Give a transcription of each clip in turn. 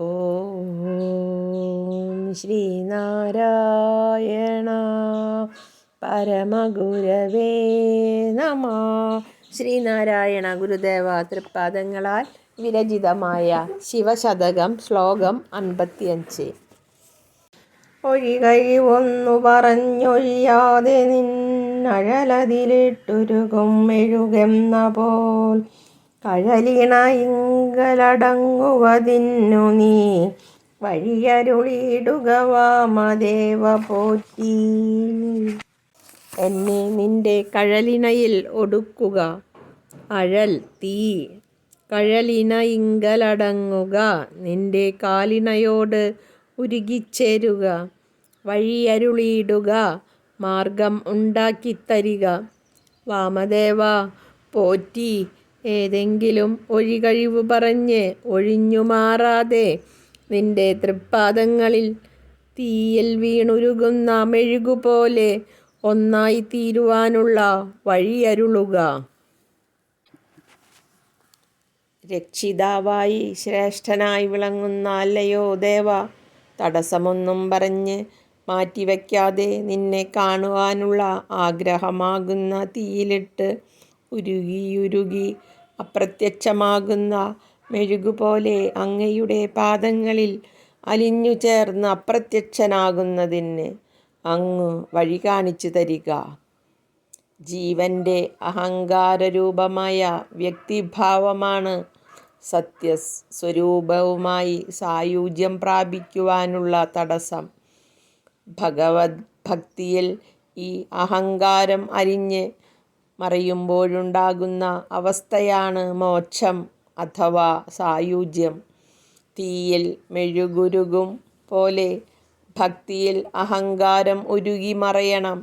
ഓം ശ്രീനാരായണ പരമഗുരവേ നമ. ശ്രീനാരായണ ഗുരുദേവ തൃപ്പാദങ്ങളാൽ വിരചിതമായ ശിവശതകം ശ്ലോകം അൻപത്തിയഞ്ച്. ഒഴികഴിവൊന്നു പറഞ്ഞൊഴിയാതെ നിന്നഴലതിലിട്ടുരുകും മെഴുകെന്ന പോൽ കഴലിണ ഇങ്കലടങ്ങുവതിന്നു നീ. വഴിയരുളിയിടുക വാമദേവ പോറ്റി. എന്നെ നിന്റെ കഴലിണയിൽ ഒടുക്കുക. അഴൽ തീ കഴലിന ഇങ്കലടങ്ങുക നിന്റെ കാലിണയോട് ഉരുകിച്ചേരുക. വഴിയരുളിയിടുക. മാർഗം ഉണ്ടാക്കിത്തരിക. വാമദേവ പോറ്റി ഏതെങ്കിലും ഒഴികഴിവ് പറഞ്ഞ് ഒഴിഞ്ഞു മാറാതെ നിന്റെ തൃപ്പാദങ്ങളിൽ തീയിൽ വീണുരുകുന്ന മെഴുകുപോലെ ഒന്നായി തീരുവാനുള്ള വഴിയരുളുക രക്ഷിതാവായി ശ്രേഷ്ഠനായി വിളങ്ങുന്ന അല്ലയോ ദേവ തടസ്സമൊന്നും പറഞ്ഞ് മാറ്റിവെക്കാതെ നിന്നെ കാണുവാനുള്ള ആഗ്രഹമാകുന്ന തീയിലിട്ട് ഉരുകിയുരുകി അപ്രത്യക്ഷമാകുന്ന മെഴുകുപോലെ അങ്ങയുടെ പാദങ്ങളിൽ അലിഞ്ഞു ചേർന്ന് അപ്രത്യക്ഷനാകുന്നതിന് അങ്ങ് വഴി കാണിച്ചു തരിക. ജീവന്റെ അഹങ്കാരരൂപമായ വ്യക്തിഭാവമാണ് സത്യസ്വരൂപവുമായി സായുജ്യം പ്രാപിക്കുവാനുള്ള തടസ്സം. ഭഗവത് ഭക്തിയിൽ ഈ അഹങ്കാരം അരിഞ്ഞ് മറയുമ്പോഴുണ്ടാകുന്ന അവസ്ഥയാണ് മോക്ഷം അഥവാ സായുജ്യം. തീയിൽ മെഴുകുരുകും പോലെ ഭക്തിയിൽ അഹങ്കാരം ഉരുകി മറയണം.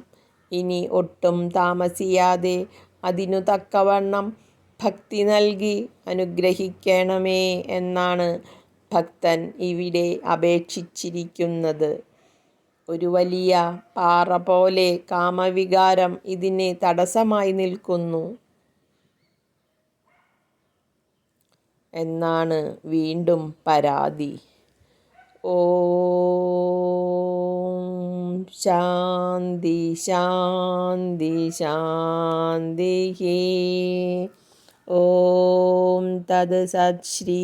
ഇനി ഒട്ടും താമസിയാതെ അതിനു തക്കവണ്ണം ഭക്തി നൽകി അനുഗ്രഹിക്കണമേ എന്നാണ് ഭക്തൻ ഇവിടെ അപേക്ഷിച്ചിരിക്കുന്നത്. ഒരു വലിയ പാറ പോലെ കാമവികാരം ഇതിനെ തടസ്സമായി നിൽക്കുന്നു. എന്നാണ് വീണ്ടും പരാതി. ഓം ശാന്തി ശാന്തി ശാന്തി ഓം തത് സത് ശ്രീ